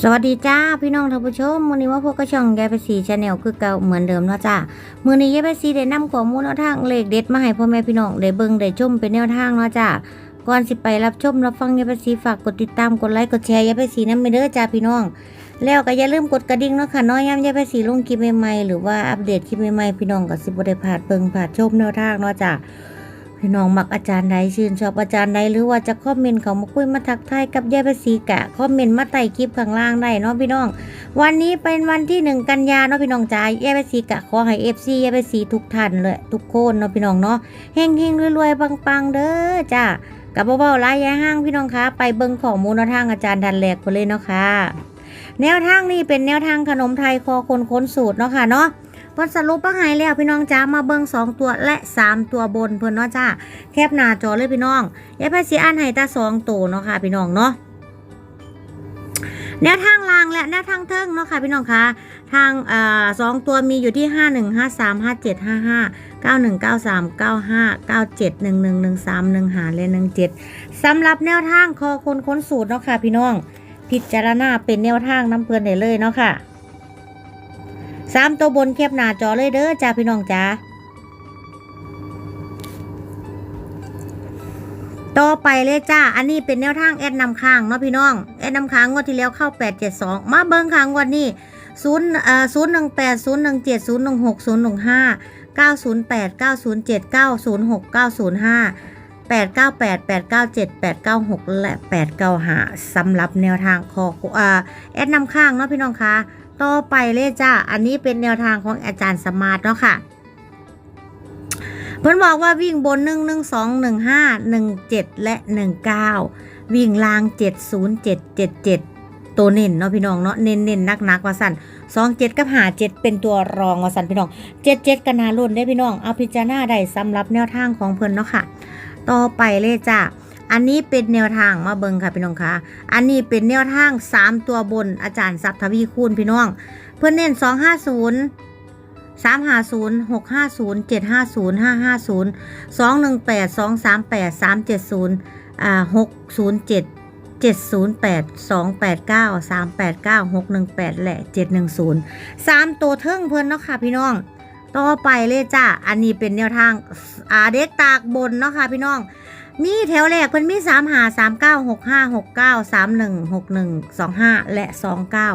สวัสดีจ้าพี่น้องท่านผู้ชมวันนี้ว่าพวกกระช่องยายไปสีชาแนลคือเก่าเหมือนเดิมเนาะจ้ามือนี้ยายไปสีได้นำข้อมูลแนวทางเลขเด็ดมาให้พ่อแม่พี่น้องได้เบิ่งได้ชมเป็นแนวทางเนาะจ้าก่อนสิไปรับชมรับฟังยายไปสีฝากกดติดตามกดไลค์กดแชร์ยายไปสีน้ำไปเด้อจ้าพี่น้อง แล้วก็อย่าลืมกดกระดิ่งเนาะค่ะน้อยย้ำยายไปสีลงคลิปใหม่ๆหรือว่าอัปเดตคลิปใหม่ๆพี่น้องก็สิบ่ได้พลาดเบิ่งพลาดชมแนวทางเนาะจ้า พี่น้องมักอาจารย์ใดชื่นชอบอาจารย์ใดหรือว่าจะคอมเมนต์เขามาคุยมาทักทายกับยายภาษีกะคอมเมนต์มาใต้คลิปข้างล่างได้เนาะพี่น้อง วันนี้เป็นวันที่หนึ่งกันยาเนาะพี่น้องจ้ายายภาษีกะขอให้เอฟซียายภาษีทุกท่านเลยทุกคนเนาะพี่น้องเนาะเฮงเฮงๆรวยๆปังๆเด้อจ้ากับเบาๆหลายอยายห้างพี่น้องคะไปเบิ่งข้อมูลแนวทางอาจารย์ทันแหลกไปเลยเนาะค่ะแนวทางนี้เป็นแนวทางขนมไทยคอคนค้นสูตรเนาะค่ะเนาะ เพิ่นสรุปมาให้แล้วพี่น้องจ้ามาเบิ่งสองตัวและสามตัวบนเพิ่นเนาะจ้าแคบหน้าจอเลยพี่น้องยายไพสีอ่านให้ตาสองตัวเนาะค่ะพี่น้องเนาะแนวทางล่างและแนวทางเทิงเนาะค่ะพี่น้องคะทางอสองตัวมีอยู่ที่ห้าหนึ่งห้าสามห้าเจ็ดห้าห้าเก้าหนึ่งเก้าสามเก้าห้าเก้าเจ็ดหนึ่งหนึ่งหนึ่งสามหนึ่งหาและหนึ่งเจ็ดสำหรับแนวทางคอคนค้นสูตรเนาะค่ะพี่น้อง พิจารณาเป็นแนวทางน้ำเพลินได้เลยเนาะค่ะ สามตัวบนแคบหน้าจอเลยเด้อจ้าพี่น้องจ้าต่อไปเลยจ้า อันนี้เป็นแนวทางแอดนำค้างเนาะพี่น้อง แอดนำค้างงวดที่แล้วเข้า 872 มาเบิ้งค้างงวดนี้0เอ่อ018 017 016 015 908 907 906 905 898 897 896และ895สำหรับแนวทางขออ่าแอดนำข้างเนาะพี่น้องคะ ต่อไปเลยจ้าอันนี้เป็นแนวทางของอาจารย์สมาร์ทเนาะค่ะเพิ่นบอกว่าวิ่งบน 1 1 2 1 5 1 7 และ 19 วิ่งลาง 7 0 7 7 7 ตัวเน้นเนาะพี่น้องเนาะเน้นเน้นนักนักว่าสั่น2 7 กับ5 7เป็นตัวรองว่าสั่นพี่น้อง 7 7 กันนารุ่นได้พี่น้อง เอาพิจารณาได้สำหรับแนวทางของเพิ่นเนาะค่ะ ต่อไปเลยจ้า อันนี้เป็นแนวทางมาเบิงค่ะพี่น้องคะอันนี้เป็นแนวทาง 3 ตัวบนอาจารย์สัพทวีคูณพี่น้อง เพื่อนเน้น 250สามห้าศูนย์หกห้าศูนย์เจ็ดห้าศูนย์ห้าห้าศูนย์สองหนึ่งแปดสองสามแปดสามเจ็ดศูนย์อ่าหกศูนย์เจ็ดเจ็ดศูนย์แปดสองแปดเก้าสามแปดเก้าหกหนึ่งแปดและเจ็ดหนึ่งศูนย์สามตัวเทิงเพื่อนเนาะค่ะพี่น้อง ต่อไปเลยจ้า อันนี้เป็นแนวทางอาเด็กตากบนเนาะค่ะพี่น้อง มีแถวแรกเพิ่นมีสามหาสามเก้าหกห้าหกเก้าสามหนึ่งหกหนึ่งสองห้าและสองเก้า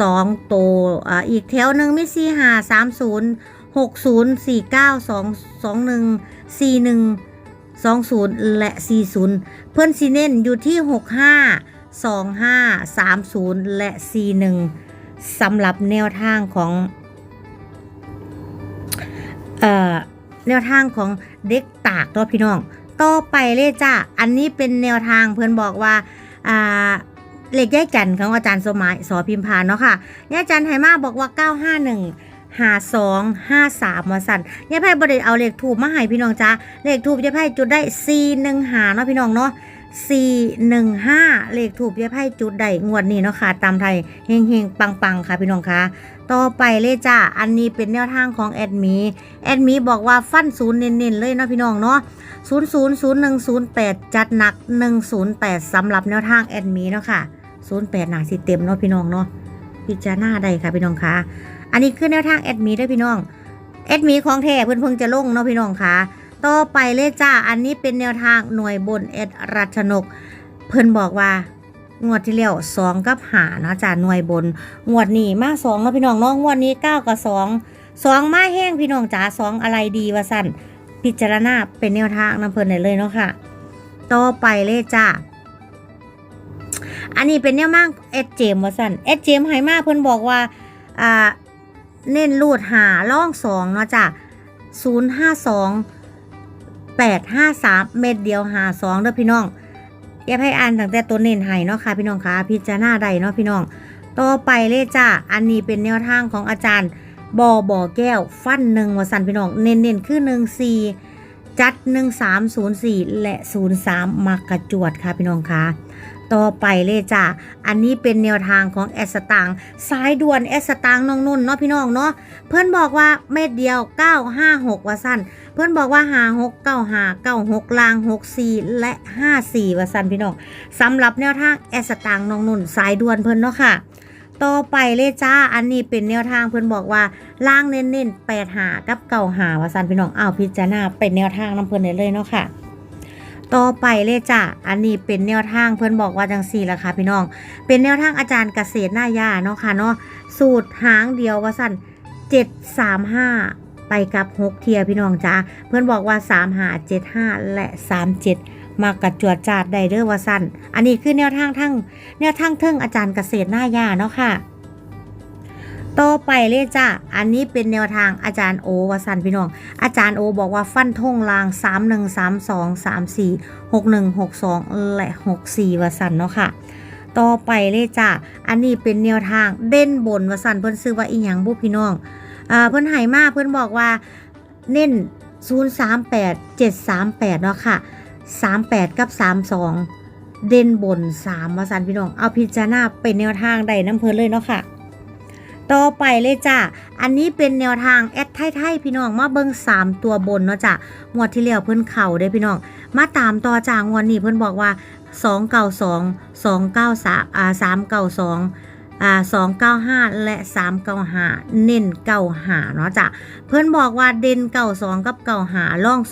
สองตัวอ่าอีกแถวหนึ่งมีสี่หาสามศูนย์หกศูนย์สี่เก้าสองสองหนึ่งสี่หนึ่งสองศูนย์และสี่ศูนย์เพื่อนซีเน้นอยู่ที่หกห้าสองห้าสามศูนย์และสี่หนึ่งสำหรับแนวทางของเอ่อแนวทางของเด็กตากตัวพี่น้อง ต่อไปเลยจ้าอันนี้เป็นแนวทางเพื่อนบอกว่า อ่าเลขแยกจันทร์ของอาจารย์สมัยสอพิมพานเนาะค่ะเนี่ยอาจารย์ไหมาบอกว่า 951 52 53มาสั่นยายไพ่บริเอาเลขถูกมาให้พี่น้องจ้าเลขถูกยายไพ่จุดได้415เนาะพี่น้องเนาะ415เลขถูกยายไพ่จุดได้งวดนี้เนาะค่ะตามไทยเฮงเฮงๆปังๆค่ะพี่น้องค่ะ ต่อไปเลยจ้า อันนี้เป็นแนวทางของแอดมีแอดมีบอกว่าฟันศูนย์เน้นๆเลยเนาะพี่น้องเนาะ000108จัดหนัก108สำหรับแนวทางแอดมีเนาะค่ะ08หนักสิเต็มเนาะพี่น้องเนาะพิจารณาได้ค่ะพี่น้องคะอันนี้คือแนวทางแอดมีด้วยพี่น้องแอดมีของแท้เพิ่นเพิ่งจะลงเนาะพี่น้องคะต่อไปเลยจ้า อันนี้เป็นแนวทางหน่วยบนแอดรัชนก เพิ่นบอกว่า งวดที่แล้วสองกับหาเนาะจ้าหน่วยบน งวดนี้มาสองเนาะพี่น้องนาะงงวดนี้เก้ากับสองสองมาแห้งพี่น้องจ๋าสองอะไรดีวะสั่นพิจารณาเป็นแนวทางนำเพลินได้เลยเนาะค่ะต่อไปเลยจ้าอันนี้เป็นแนวมากเอสเจมว่าสั่นเอสเจมไฮมาเพิ่นบอกว่าอ่าเน้นรูดหาล่องสองเนาะจ้ะศูนย์ห้าสองแปดห้าสามเม็ดเดียวหาสองเด้อพี่น้อง อย่าให้อ่านตั้งแต่ตัวเน้นให้เนาะค่ะพี่น้องคะพิจารณาได้เนาะพี่น้อง ต่อไปเลยจ้าอันนี้เป็นแนวทางของอาจารย์บอบ่อแก้ว ฟันหนึ่งวสันพี่น้อง เน้นๆคือหนึ่งสี่จัดหนึ่งสามศูนย์สี่และศูนย์สามมักกระจวดค่ะพี่น้องคะ ต่อไปเลยจ้ะ อันนี้เป็นแนวทางของแอสตางสายด่วนแอสตางน้องนุ่นเนาะพี่น้องเนาะ เพื่อนบอกว่าเม็ดเดียว 956 ว่าสั้น เพื่อนบอกว่าหา6 9 5 9 6ลาง 64 และ 54 ว่าสั้นพี่น้องสำหรับแนวทางแอสตางน้องนุ่น สายด่วนเพื่อนเนาะค่ะ ต่อไปเลยจ้า อันนี้เป็นแนวทางเพื่อนบอกว่าล่างเน้นๆ8หากับเก่าหาว่าสั้นพี่น้อง เอาวพิจารณาเป็นแนวทางน้ำเพื่อนได้เลยเนาะค่ะ ต่อไปเลยจ้ะ อันนี้เป็นแนวทางเพื่อนบอกว่าจังสี่ละค่ะพี่น้อง เป็นแนวทางอาจารย์เกษตรหน้ายาเนาะค่ะเนาะ สูตรหางเดียวว่าสั้นเจ็ดสามห้าไปกับหกเทียพี่น้องจ้าเพื่อนบอกว่าสามหาเจ็ดห้าและสามเจ็ดมากระจวดจาดไดเดอร์ว่าสั้น อันนี้คือแนวทางทั้งแนวทางเทิงอาจารย์เกษตรหน้ายาเนาะค่ะ ต่อไปเลยจ้ะอันนี้เป็นแนวทางอาจารย์โอวสันพี่น้อง อาจารย์โอบอกว่าฟันทงลาง 3 1 3 2 3 4 6 1 6 2 และ 6 4วสันเนาะค่ะ ต่อไปเลยจ้ะอันนี้เป็นแนวทางเด่นบนวสันเพิ่นซื้อว่าอีหยังบุพี่น้องอ่าเพิ่นให้มากเพิ่นบอกว่าเน้น 038 738 เนาะค่ะ 38 กับ 32 เด่นบน3วสันพี่น้อง เอาพิจารณาเป็นแนวทางใดน้ำเพิ่นเลยเนาะค่ะ ต่อไปเลยจ้ะ อันนี้เป็นแนวทางแอดไทยไทยพี่น้องมาเบิ่ง3 ตัวบนเนาะจ้ะงวดที่แล้วเพิ่นเข่าได้พี่น้อง มาตามต่อจากงวดนี้เพิ่นบอกว่า 292 293อ่า392อ่า295 และ 395 เน้น95เนาะจ้ะ เพิ่อนบอกว่าเด่น92กับ95ล่อง22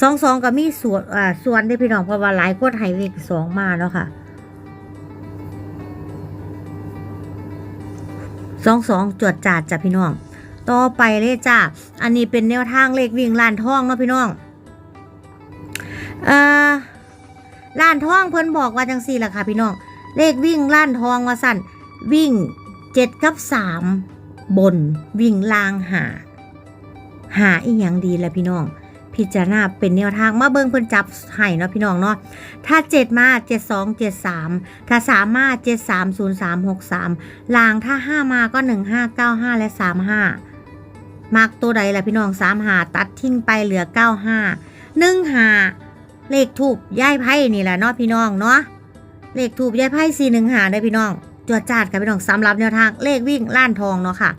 22ก็มีส่วนอ่าส่วนได้พี่น้องเพราะว่าหลายคนให้เลข2มาเนาะค่ะ สองสองจวดจาดจ้ะพี่น้อง ต่อไปเลยจ้ะอันนี้เป็นแนวทางเลขวิ่งล้านทองเนาะพี่น้องเอ่อล้านทองเพิ่นบอกว่าจังสี่ล่ะค่ะพี่น้อง เลขวิ่งล้านทองว่าสั่นวิ่งเจ็ดกับสามบนวิ่งลางหา หาอีหยังดีละพี่น้อง พิจารณาเป็นแนวทางมาเบิ่งเพิ่นจับให้เนาะพี่น้องเนาะถ้า 7 มา 72 73 ถ้า 3 มา 73 03 63 ลางถ้า 5 มาก็ 15 95 และ 35มักตัวใดล่ะพี่น้อง3หาตัดทิ้งไปเหลือ 95 1หาเลขถูกย้ายไพ่นี่แหละเนาะพี่น้องเนาะเลขถูกย้ายไพ่4 1หาได้พี่น้องจวดจาดค่ะพี่น้องสำหรับแนวทางเลขวิ่งล้านทองเนาะค่ะ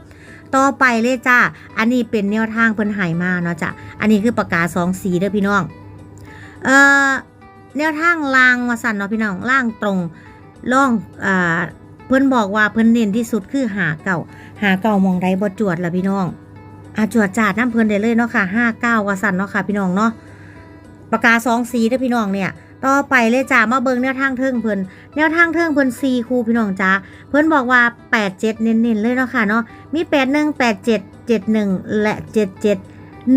ต่อไปเลยจ้า อันนี้เป็นแนวทางเพิ่นหายมาเนาะจ้ะ อันนี้คือปากกาสองสีเด้อพี่น้อง เอ่อแนวทางล่างมาสั่นเนาะพี่น้องล่างตรงล่องอ่าเพิ่นบอกว่าเพิ่นเน้นที่สุดคือหาเก่า หาเก่ามองใดบ่จวดละพี่น้องอาจวดจาดน้ำเพิ่นได้เลยเนาะค่ะห้าเก้าว่าสั่นเนาะค่ะพี่น้องเนาะปากกาสองสีเด้อพี่น้องเนี่ย ต่อไปเลยจ้ามาเบิ่งแนวทางเทิงเพิ่นแนวทางเทิงเพิ่นซีคูพี่น้องจ้าเพิ่นบอกว่า 8 7 เน้นๆเลยเนาะค่ะเนาะมี 8 1 8 7 7 1 และ 77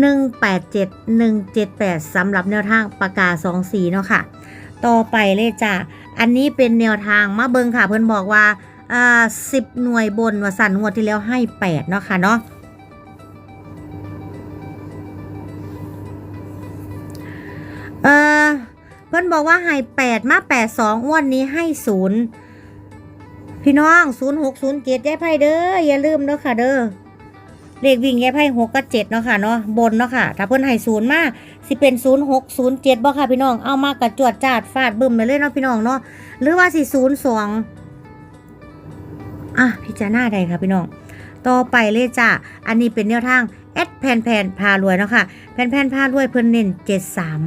187 178สำหรับแนวทางปากกา2สีเนาะค่ะ ต่อไปเลยจ้ะอันนี้เป็นแนวทางมาเบิงค่ะ เพิ่นบอกว่าอ่าสิบหน่วยบนว่าสั่นงวดที่แล้วให้แปดเนาะค่ะเนาะ นบอกว่าให้แปดมาแปดสองงวดนี้ให้ศูนย์พี่น้องศูนย์หกศูนย์เจ็ดยายไพ่เด้ออย่าลืมเด้อค่ะเด้อเลขวิ่งแย่ไพ่หกกับเจ็ดเนาะค่ะเนาะบนเนาะค่ะ ถ้าเพิ่นให้ศูนย์มาสิเป็นศูนย์หกศูนย์เจ็ดบ่ค่ะพี่น้องเอามากระจวดจาดฟาดบึ้มไปเลยเนาะพี่น้องเนาะหรือว่าสิศูนย์สองอะพิจารณาใดค่ะพี่น้อง ต่อไปเลยจ้ะอันนี้เป็นแนวทางแอดแผ่นแผ่นพารวยเนาะค่ะแผ่นแผ่นพารวยเพิ่นเน้นเจ็ดสาม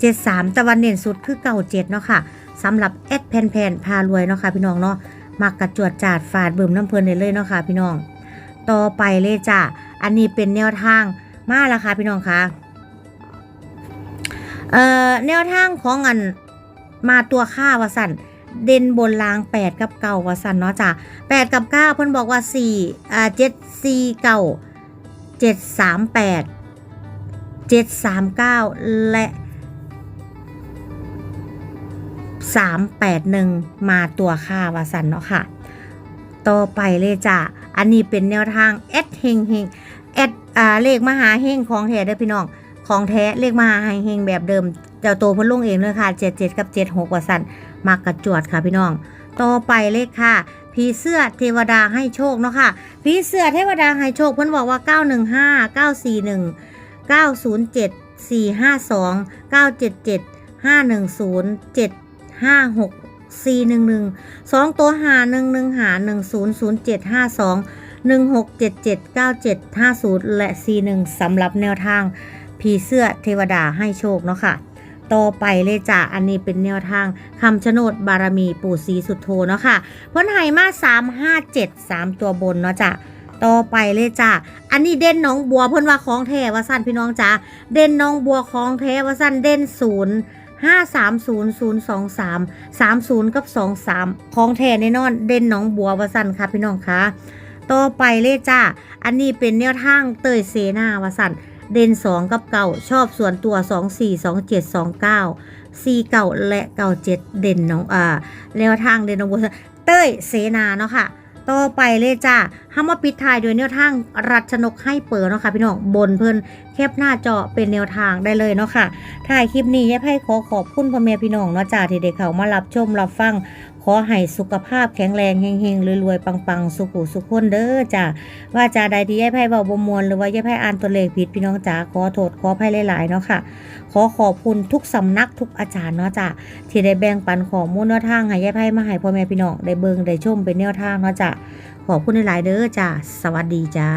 เจ็ดสามตะวันเน้นสุดคือเก่าเจ็ดเนาะค่ะสำหรับแอดแผ่นแผ่นพารวยเนาะค่ะพี่น้องเนาะมักกระจวดจาดฟาดเบึ้มน้ำเพลินได้เลยเนาะค่ะพี่น้อง ต่อไปเลยจ้ะอันนี้เป็นแนวทางมาแล้วค่ะพี่น้องคะเอ่อแนวทางของอันมาตัวค่าวสันเด่นบนลาง 8 กับเก่าวสันเนาะจ้ะ8 กับ 9 เพิ่นบอกว่า4อ่า7 4เก่า7 3 8 7 3 9 และ 381 มาตัวค่าวสันเนาะค่ะ ต่อไปเลยจ้ะ อันนี้เป็นแนวทางแอดเฮงเฮงแอดอ่าเลขมหาเฮงของแท้เด้อพี่น้อง ของแท้เลขมหาเฮงแบบเดิมเจ้าโตเพิ่นลงเองเลยค่ะ 77 กับ 76วาสันมากระจวดค่ะพี่น้อง ต่อไปเลขค่ะผีเสื้อเทวดาให้โชคเนาะค่ะผีเสื้อเทวดาให้โชคเพิ่นบอกว่า 915 941 907 452 977 510 ห้าหกสี่หนึ่งหนึ่งสองตัวหาหนึ่งหนึ่งหาหนึ่งศูนย์ศูนย์เจ็ดห้าสองหนึ่งหกเจ็ดเจ็ดเก้าเจ็ดห้าศูนย์และสี่หนึ่งสำหรับแนวทางผีเสื้อเทวดาให้โชคเนาะค่ะต่อไปเลยจ้ะอันนี้เป็นแนวทางคำชะโนดบารมีปู่ศรีสุดโทเนาะค่ะเพิ่นให้มา3 5 7 3ตัวบนเนาะจ้ะต่อไปเลยจ้ะ อันนี้เด่นน้องบัวเพิ่นว่าของแท้ว่าสั้นพี่น้องจ้ะ เด่นน้องบัวของแท้ว่าสั้นเด่นศูนย์ ห้าสามศูนย์ศูนย์สองสามสามศูนย์กับสองสามของแท้แน่นอน เด่นน้องบัววสันค่ะพี่น้องคะต่อไปเลยจ้ะอันนี้เป็นแนวทางเตยเซนาวสันเด่น 2 กับเก่าชอบส่วนตัว 2 4 2 7 2 9 4เก่าและเก่า7เด่นน้องอ่าแนวทางเด่นน้องบัวเต้ยเสนาเนาะค่ะ ต่อไปเลยจ้าห้ามาปิดท้ายโดวยแนวทางรัชนกให้เปิดเนาะค่ะพี่น้องบนเพิ่นแคบหน้าจอเป็นแนวทางได้เลยเนาะค่ะถ่ายคลิปนี้ยายไพ่ขอขอบคุณพ่อแม่พี่น้องเนาะจ้าที่ได้เข้ามารับชมรับฟัง ขอให้สุขภาพแข็งแรงเฮงๆรวยๆปังๆ สุขุสุขคนเด้อจ้าว่าจาใดที่ยายไพ่เบาบมวลหรือว่ายายไพ่อ่านตัวเลขผิดพี่น้องจ๋าขอโทษขออภัยหลายๆเนาะค่ะ ขอขอบคุณทุกสำนักทุกอาจารย์เนาะจ้ะที่ได้แบ่งปันข้อมูลแนวทางให้ยายไพ่มาให้พ่อแม่พี่น้องได้เบิ่งได้ชมเป็นแนวทางเนาะจ้ะขอบคุณหลายๆเด้อจ้ะสวัสดีจ้า